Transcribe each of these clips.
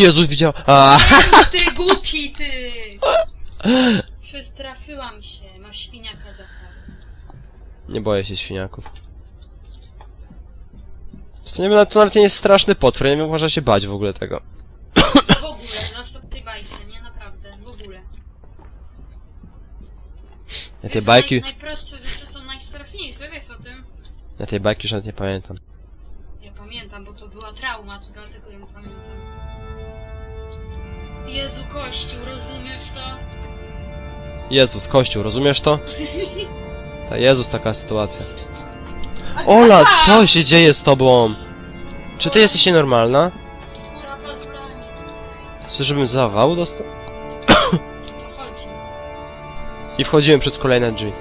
Jezus widział. A, Ty głupi, ty! Przestraszyłam się. Masz świniaka za karę. nie boję się świniaków. To, nie, to nawet nie jest straszny potwór, nie wiem, można się bać w ogóle tego. W ogóle, no stop tej bajce, nie? Naprawdę, w ogóle. Ja te Wiesz, bajki, Naj, najprostsze rzeczy są najstraszniejsze, wiesz o tym? ja tej bajki już nawet nie pamiętam. Ja pamiętam, bo to była trauma, to dlatego ją pamiętam. Jezu Kościół, rozumiesz to? Jezus, Kościół, rozumiesz to? Ta Jezus, taka sytuacja. Ola, co się dzieje z tobą? Czy ty jesteś nienormalna? Kurwa, pozbranie. Chcesz, żebym zawał dostał? To chodzi. I wchodziłem przez kolejne drzwi.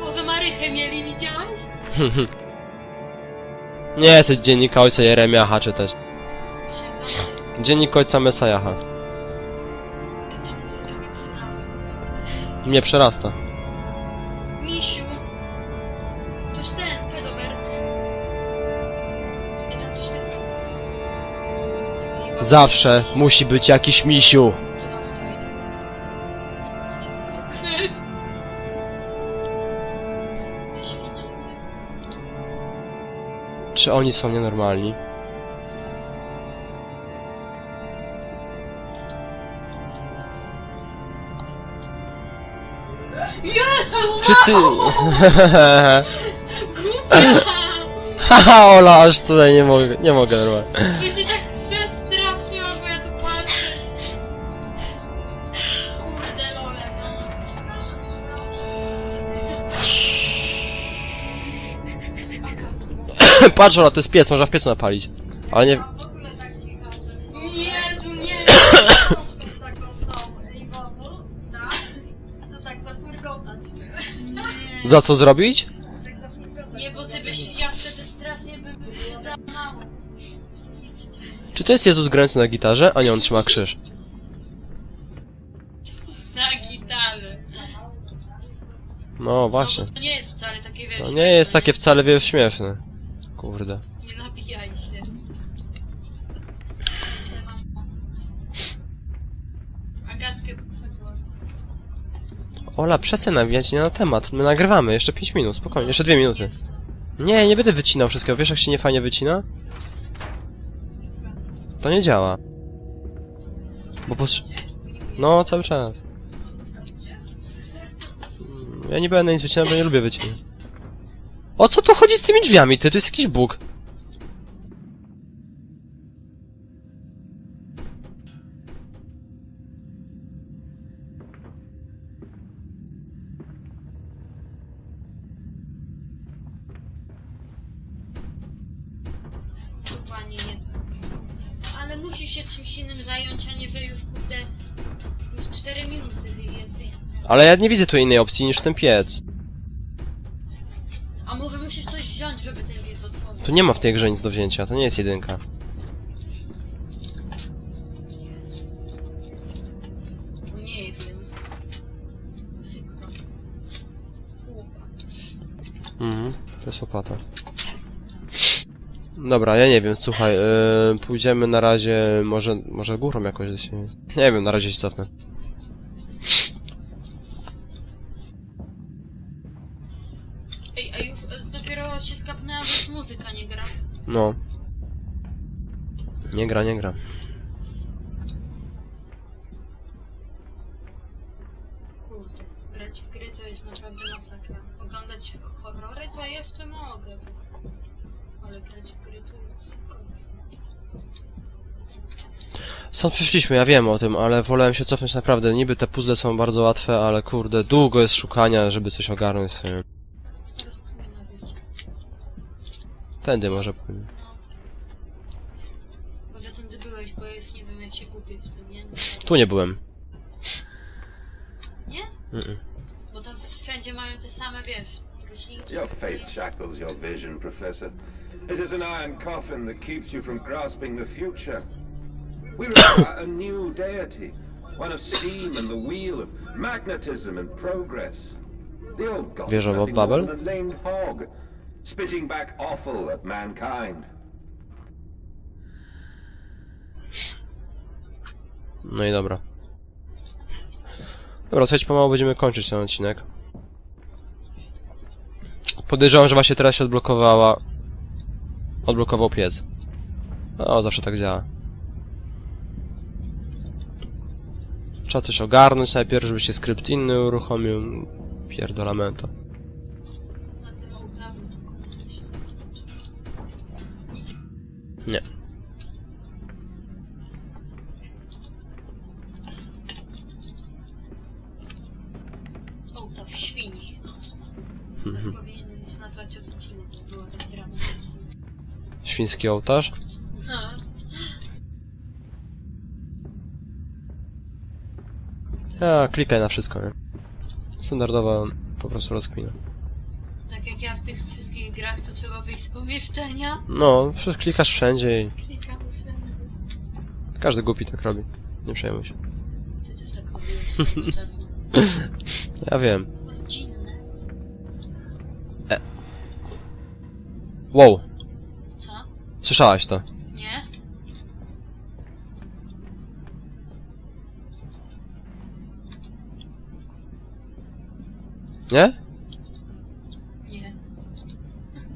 Może Marychę mieli, widziałeś? Nie jesteś dziennika ojca Jeremiacha czytać. Dziennik ojca Mesajacha. Mnie przerasta. Misiu. To jest ten, zrobił. Zawsze musi być jakiś misiu. Czy oni są nienormalni? Jezu! Głupia! Haha, Ola, aż tutaj nie mogę, nie mogę normalnie. Się tak Patrz Ola, to jest piec, można w piecu napalić. Ale nie... Jezu, nie! taką tą Ejwoną, tak? To tak zapurgotać. Za co zrobić? Tak zapurgotać. Nie, bo ty byś, ja wtedy strasznie bym się załamała. Psychicznie. Czy to jest Jezus grający na gitarze? A nie, on trzyma krzyż. Na gitarze. No właśnie. Bo to nie jest wcale takie, wiesz... To nie jest takie wcale, wiesz, śmieszne. Kurde. Nie nabijaj się. Agatkę. Ola, przestań nawijać nie na temat. My nagrywamy, jeszcze 5 minut, spokojnie, jeszcze 2 minuty. Nie, nie będę wycinał wszystkiego. Wiesz, jak się nie fajnie wycina? To nie działa. Bo pos... No, cały czas. Ja nie będę nic wycinał, bo nie lubię wycinać. O co tu chodzi z tymi drzwiami, ty? To jest jakiś bóg. Dokładnie nie to. Ale musisz się czymś innym zająć, a nie, że już kurde... Już 4 minuty jest wyjazd. Ale ja nie widzę tu innej opcji niż ten piec. A może musisz coś wziąć, żeby ten wiec otworzyć? Tu nie ma w tej grze nic do wzięcia, to nie jest jedynka. No nie wiem. Przykro. Chłopak. Mhm, to jest łopata. Dobra, ja nie wiem, słuchaj, yy, pójdziemy na razie, może, może górą jakoś do siebie. Nie wiem, na razie się cofnę. No. Nie gra, nie gra. Kurde, grać w gry to jest naprawdę masakra. Oglądać horrory to jeszcze mogę. Ale grać w gry to jest. Stąd przyszliśmy, ja wiem o tym, ale wolałem się cofnąć naprawdę. Niby te puzzle są bardzo łatwe, ale kurde, długo jest szukania, żeby coś ogarnąć. sobie. Teraz tu mnie nawiedzie. Tędy może pójdę. Bo że tędy byłeś, bo ja już nie wiem jak się gubię w tym, nie? Tu nie byłem. Nie? Mm-mm. Bo tam wszędzie mają te same, wiesz, roślinki. Your faith shackles your vision, Professor. It is an iron coffin that keeps you from grasping the future. We require a new deity, one of steam and the wheel, of magnetism and progress. The old god Wieża Babel? more than a lame hog. Spitting back offal at mankind. No i dobra. Dobra, słuchajcie, pomału będziemy kończyć ten odcinek. Podejrzewam, że właśnie teraz się odblokowała... Odblokował piec. No, zawsze tak działa. Trzeba coś ogarnąć najpierw, żeby się skrypt inny uruchomił. Pierdolamento. Nie. Ołtarz świni. Mhm. Powinieneś nazwać odcinek, to była tak drama. Świński ołtarz. No. Ja klikaj na wszystko, nie? Standardowa po prostu rozkmina. Tak jak ja w tych wszystkich grach, to trzeba wyjść z pomieszczenia. No, wszystko klikasz wszędzie i Klikam wszędzie. każdy głupi tak robi. Nie przejmuj się. Ty też tak robiłeś swego czasu. Ja wiem. Godzinne. Wow, Co? słyszałaś to? Nie? Nie.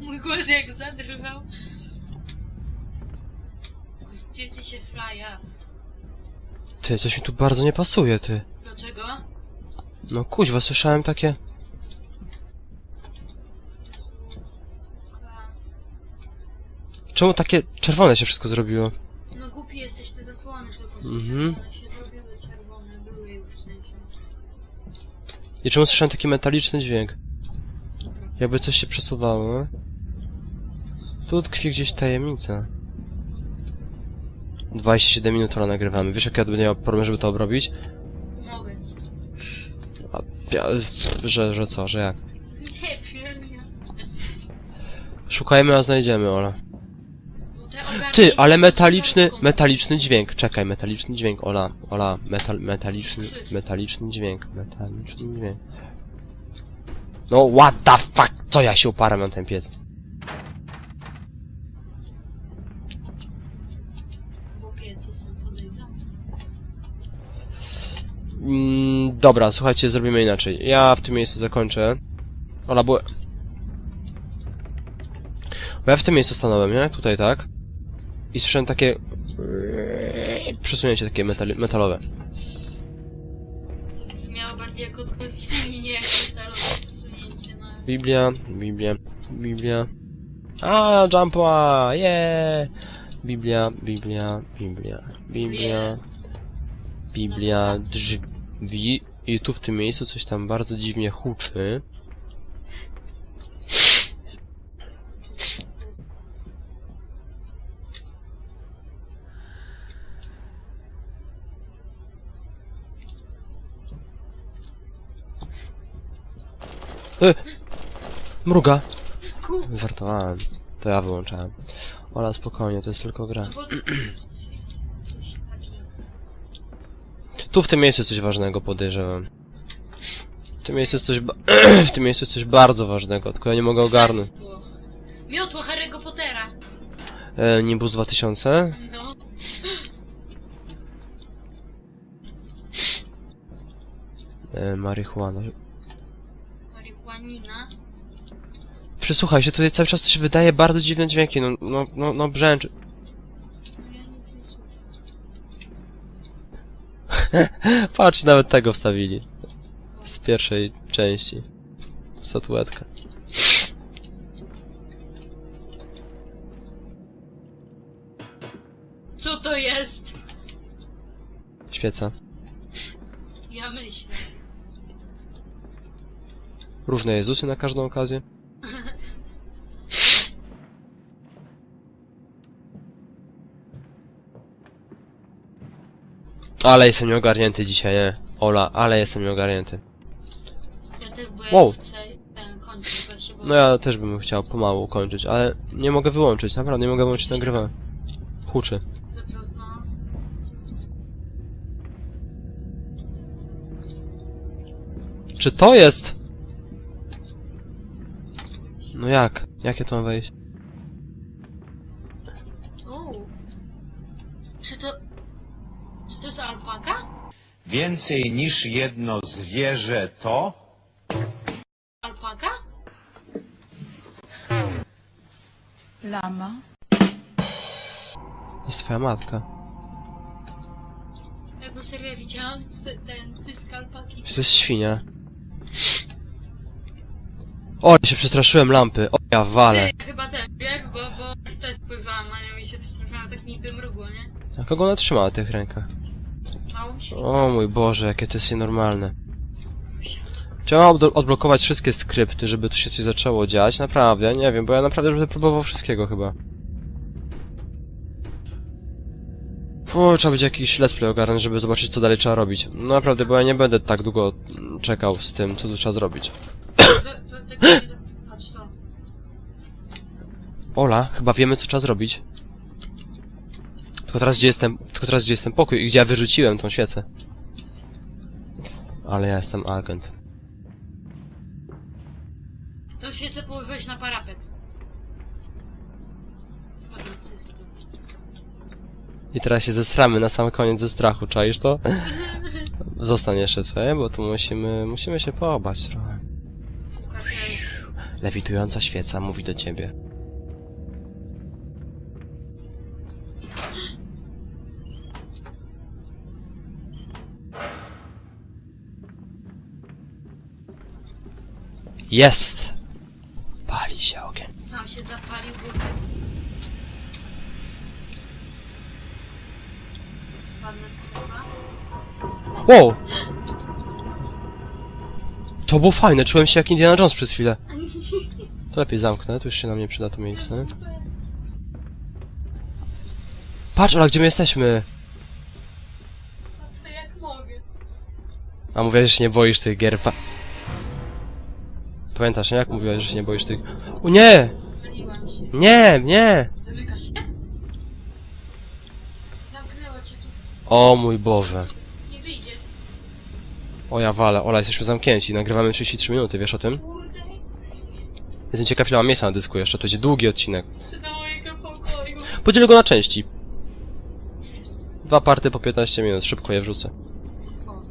Mój głos jak zadrwał. Gdzie ty się flya? Ty, coś mi tu bardzo nie pasuje, ty. Dlaczego? No kuźwa, słyszałem takie... Czemu takie czerwone się wszystko zrobiło? No głupi jesteś, te zasłony tylko Mhm. czerwone, się zrobiły czerwone, były już w sensie. I czemu słyszałem taki metaliczny dźwięk? Jakby coś się przesuwało. Tu tkwi gdzieś tajemnica. 27 minut ale nagrywamy. Wiesz jak ja będę miał problem, żeby to obrobić? Mogę. A, ja, że, że co, że jak? Nie wiem ja. Szukajmy, a znajdziemy, Ola. Bo te ogarnięcia Ty, ale są metaliczny, metaliczny dźwięk. Czekaj, metaliczny dźwięk, Ola, Ola, metal, metaliczny, metaliczny dźwięk, metaliczny dźwięk. No, what the fuck, co ja się uparłem na ten piec? Bo piece są podejrzane. Mm, dobra, słuchajcie, zrobimy inaczej. Ja w tym miejscu zakończę. Ola, bo... Bo ja w tym miejscu stanąłem, nie? Tutaj, tak? I słyszałem takie... Przesunięcie takie metali metalowe. To brzmiało bardziej jako nie jak metalowe przesunięcie na... Biblia, Biblia, Biblia. A, jumpa, yeah! Biblia, Biblia, Biblia, Biblia, Biblia, drzwi. I tu w tym miejscu coś tam bardzo dziwnie huczy. E, mruga. Żartowałem. To ja wyłączałem. Ola, spokojnie, to jest tylko gra. No bo... jest coś takiego. Tu w tym miejscu jest coś ważnego, podejrzewam. W tym miejscu jest coś ba- w tym miejscu jest coś bardzo ważnego, tylko ja nie mogę ogarnąć. Śledztwo. Miotło Harry'ego Pottera. E, Nimbus 2000? No. E, marihuana. Marihuanina. Przysłuchaj się, tutaj cały czas coś wydaje bardzo dziwne dźwięki, no, no, no, no brzęczy. No ja nic nie słyszę. Patrz, nawet tego wstawili. Z pierwszej części. Statuetka. Co to jest? Świeca. Ja myślę. Różne Jezusy na każdą okazję. Ale jestem nieogarnięty dzisiaj, nie? Ola, ale jestem nieogarnięty. Ja też, Wow. chcę ten kończyć właśnie, bo... No ja też bym chciał pomału kończyć, ale nie mogę wyłączyć, naprawdę nie mogę wyłączyć nagrywania. Huczy. Zaczął, no. Czy to jest? No jak? Jak ja tu mam wejść? Uuu. Czy to... Jest alpaka? Więcej niż jedno zwierzę to Alpaka? Lama. To jest twoja matka. Ja go serio widziałam, te- ten pysk alpaki. To jest świnia. O, ja się przestraszyłem lampy. O, ja walę. Ty, chyba też, wiesz, bo, bo też pływałam na nią i się przestraszyłam, tak niby mrugło, nie? A kogo ona trzyma na tych rękach? O mój Boże, jakie to jest nienormalne. Trzeba odblo- odblokować wszystkie skrypty, żeby tu się coś zaczęło dziać. Naprawdę, nie wiem, bo ja naprawdę będę próbował wszystkiego chyba. O, trzeba będzie jakiś let's ogarnąć, żeby zobaczyć co dalej trzeba robić. No naprawdę, bo ja nie będę tak długo mm, czekał z tym, co tu trzeba zrobić. Ola, chyba wiemy co trzeba zrobić. Tylko teraz gdzie jestem, tylko teraz gdzie jestem pokój i gdzie ja wyrzuciłem tą świecę. Ale ja jestem agent. To świecę położyłeś na parapet. I teraz się zesramy na sam koniec ze strachu, czaisz to? Zostań jeszcze tutaj, bo tu musimy, musimy się poobać trochę. Lewitująca świeca mówi do ciebie. Jest! Pali się ogień. sam się zapalił, bo... Jak spadnę z krzesła? Wow! To było fajne, czułem się jak Indiana Jones przez chwilę. To lepiej zamknę, tu już się nam nie przyda to miejsce. Patrz, Ola, gdzie my jesteśmy? Patrzę jak mogę. A mówiłaś, że się nie boisz tych gier, pa... Pamiętasz, nie? Jak mówiłaś, że się nie boisz tych... O nie! Myliłam się. Nie, nie! Zamyka się? Zamknęło cię tu. O mój Boże. Nie wyjdziesz. O ja wale, Ola, jesteśmy zamknięci, nagrywamy 33 minuty, wiesz o tym? Kurde. Jestem ciekaw, ile mam miejsca na dysku jeszcze, to będzie długi odcinek. Ty do mojego pokoju. Podzielę go na części. Dwa party po 15 minut, szybko je wrzucę. O.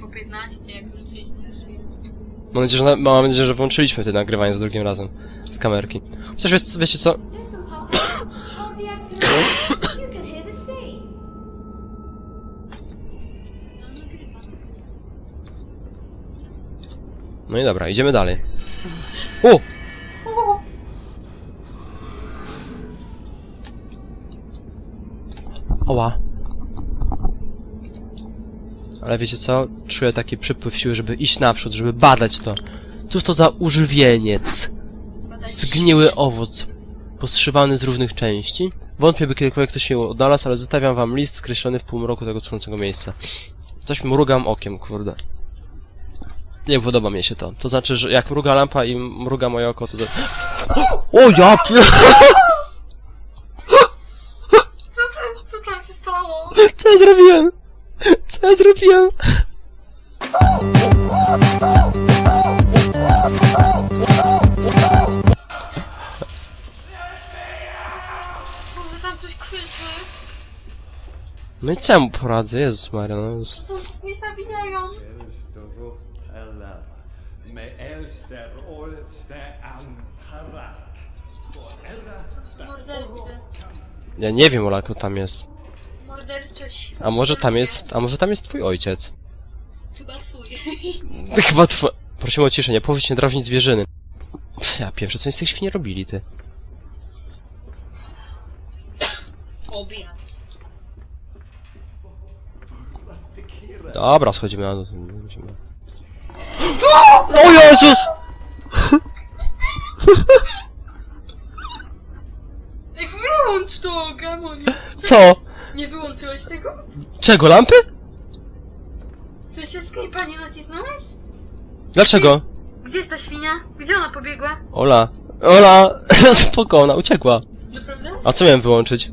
Po 15, jak już 30 Mam nadzieję, że, na, mam nadzieję, że włączyliśmy te nagrywanie za drugim razem z kamerki. Chociaż wiesz, wiecie co? No. No i dobra, idziemy dalej. O! Ale wiecie co? Czuję taki przypływ siły, żeby iść naprzód, żeby badać to. Cóż to za używieniec? Badać Zgniły owoc, poszywany z różnych części. Wątpię, by kiedykolwiek ktoś się odnalazł, ale zostawiam wam list skreślony w półmroku tego trzęsącego miejsca. Coś mrugam okiem, kurde. Nie podoba mi się to. To znaczy, że jak mruga lampa i mruga moje oko, to... to... O ja pie... Co, tam- co tam się stało? Co ja zrobiłem? Co ja zrobiłem? Może tam ktoś krzyczy. No i co ja mu poradzę? Jezus Maria, no jest... Mnie zabijają. Med Elster Antarak. Mordercy. Ja nie wiem, Ola, kto tam jest. Morderczość. A może tam jest... A może tam jest twój ojciec? Chyba twój. Chyba twój... Prosimy o ciszę, nie powódź nie drażnić zwierzyny. Pff, Ja pierwsze, co oni z tych świni robili, ty? Obiad. Dobra, schodzimy na dół. O Jezus! Ej, wyłącz to, Gamonie. Co? Nie wyłączyłeś tego? Czego, lampy? W sensie Skype'a nie nacisnąłeś? Dlaczego? Gdzie jest ta świnia? Gdzie ona pobiegła? Ola. Ola! Spoko, ona uciekła. Naprawdę? A co miałem wyłączyć?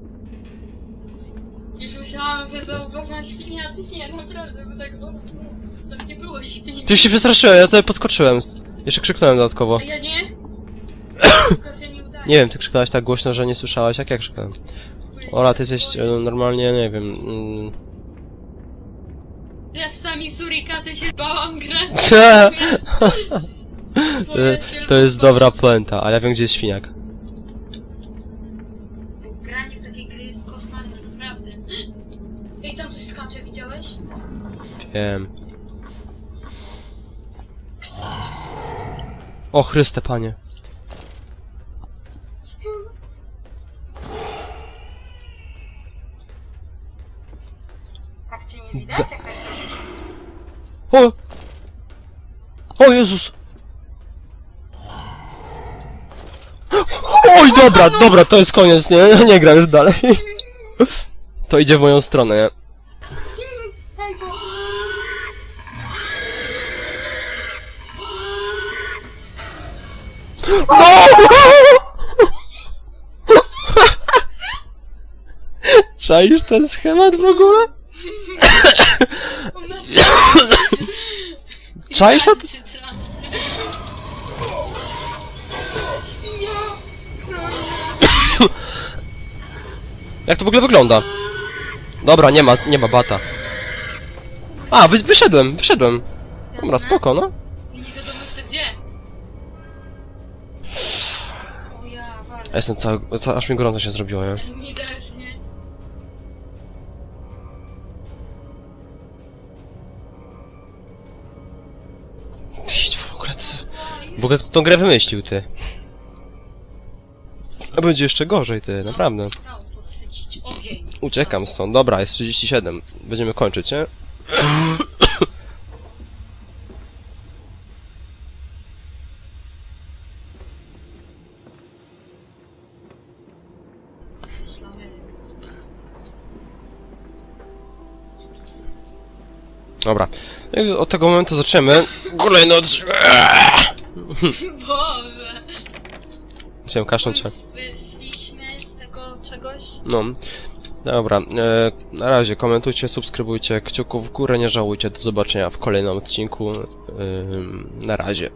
Już myślałam, że zauważyłam świnia, a ty nie, naprawdę, bo tak było. Tam nie było świni. Przecież się przestraszyłem, ja sobie podskoczyłem. Jeszcze krzyknąłem dodatkowo. A ja nie? Tylko się nie udaje. Nie wiem, ty krzyknąłeś tak głośno, że nie słyszałaś, jak ja krzyknąłem. Ola, ty jesteś e, normalnie, nie wiem... Mm... Ja w sami surikaty się bałam grać. to, to jest dobra puenta, ale ja wiem, gdzie jest świniak. Granie w takiej gry jest koszmarne, naprawdę. Ej, tam coś skacze, widziałeś? Wiem. O Chryste, panie. Tak cię nie widać, jak tak O! O Jezus! Oj, dobra, dobra, to jest koniec, nie? Nie gram już dalej. To idzie w moją stronę, nie? Ej, bo... Czaisz ten schemat w ogóle? Czaisz to? Jak to w ogóle wygląda? Dobra, nie ma, nie ma bata. A, wy, wyszedłem, wyszedłem. Dobra, spoko, no. Nie wiadomo jeszcze gdzie. O ja, jestem cały, ca, aż mi gorąco się zrobiło, nie? Mi też, w ogóle kto tą grę wymyślił, ty? A będzie jeszcze gorzej, ty, naprawdę. Chciał podsycić ogień. Uciekam stąd, dobra, jest 37. Będziemy kończyć, nie? Jesteś lamerem. Dobra. No i od tego momentu zaczniemy. Kolejny odcinek. Boże. Chciałem kaszleć się. Wyszliśmy z tego czegoś? No. Dobra, e, na razie komentujcie, subskrybujcie, kciuków w górę nie żałujcie, do zobaczenia w kolejnym odcinku. Ym, na razie.